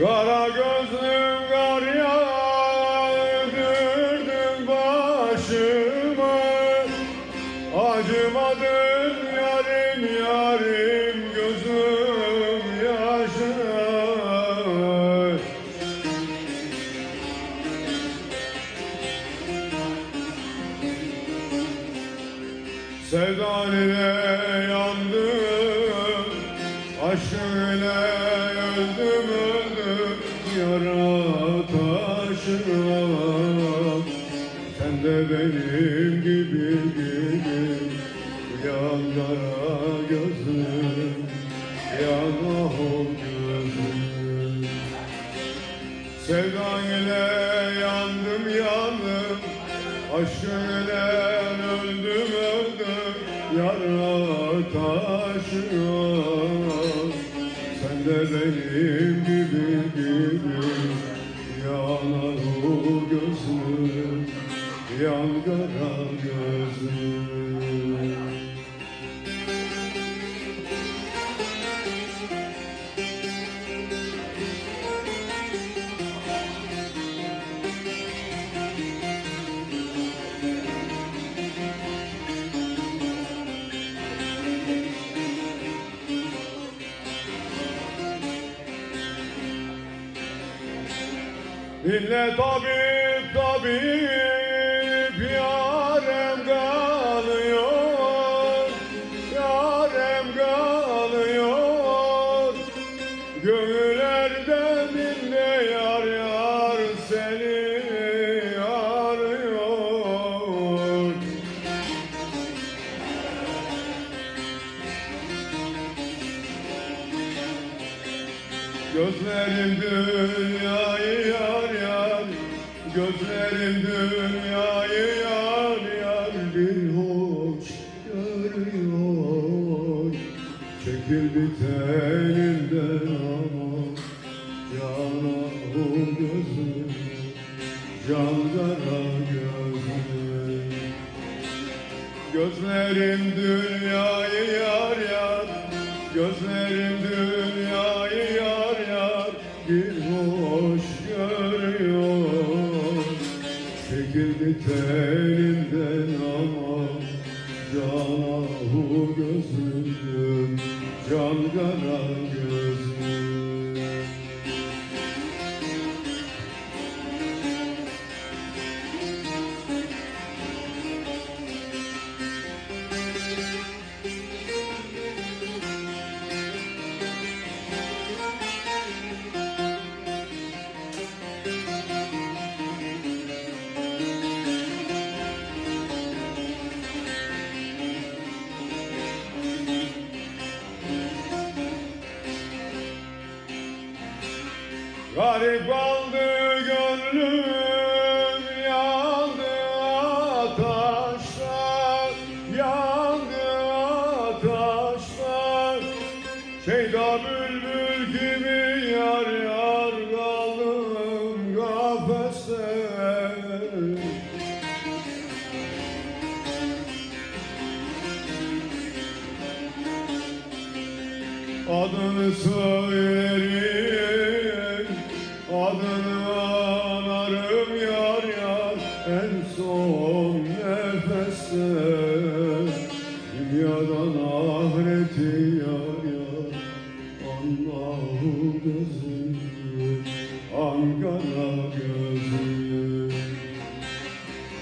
Kara gözlüm kar yağdırdın başıma. Acımadın yarim yarim gözüm yaşına Sevdan ile de benim gibi gibi Yan kara gözüm Yan ahol gözüm. Sevdan ile yandım yandım Aşkın ile öldüm öldüm Yara taşıyor. Sen de benim gibi gibi Yanar o gözüm Yan kara gözüm Dinle tabip Gönüllerde dinle yar yar seni arıyor. Gözlerim dünyayı yar yar Gözlerim dünyayı yar yar Bir hoş görüyor. Çekildi telinden Gözlerim dünyayı yar yar Gözlerim dünyayı yar yar Bir hoş görüyor. Çekildi telinden ama Canahu gözüm Can kara Garip kaldı gönlüm yandı ataşlar yandı ataşlar Şeyda bülbül gibi yar yar kaldım kafeste Adını söylerim Dünyadan ahireti yar yar Allahu gözüm Ankara gözüm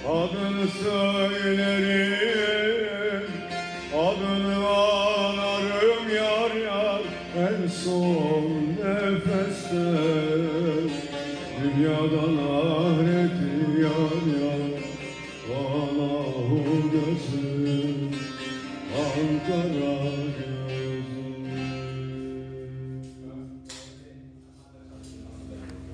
Adını söylerim Adını anarım yar yar En son nefeste Dünyadan ahireti gözüm Ankara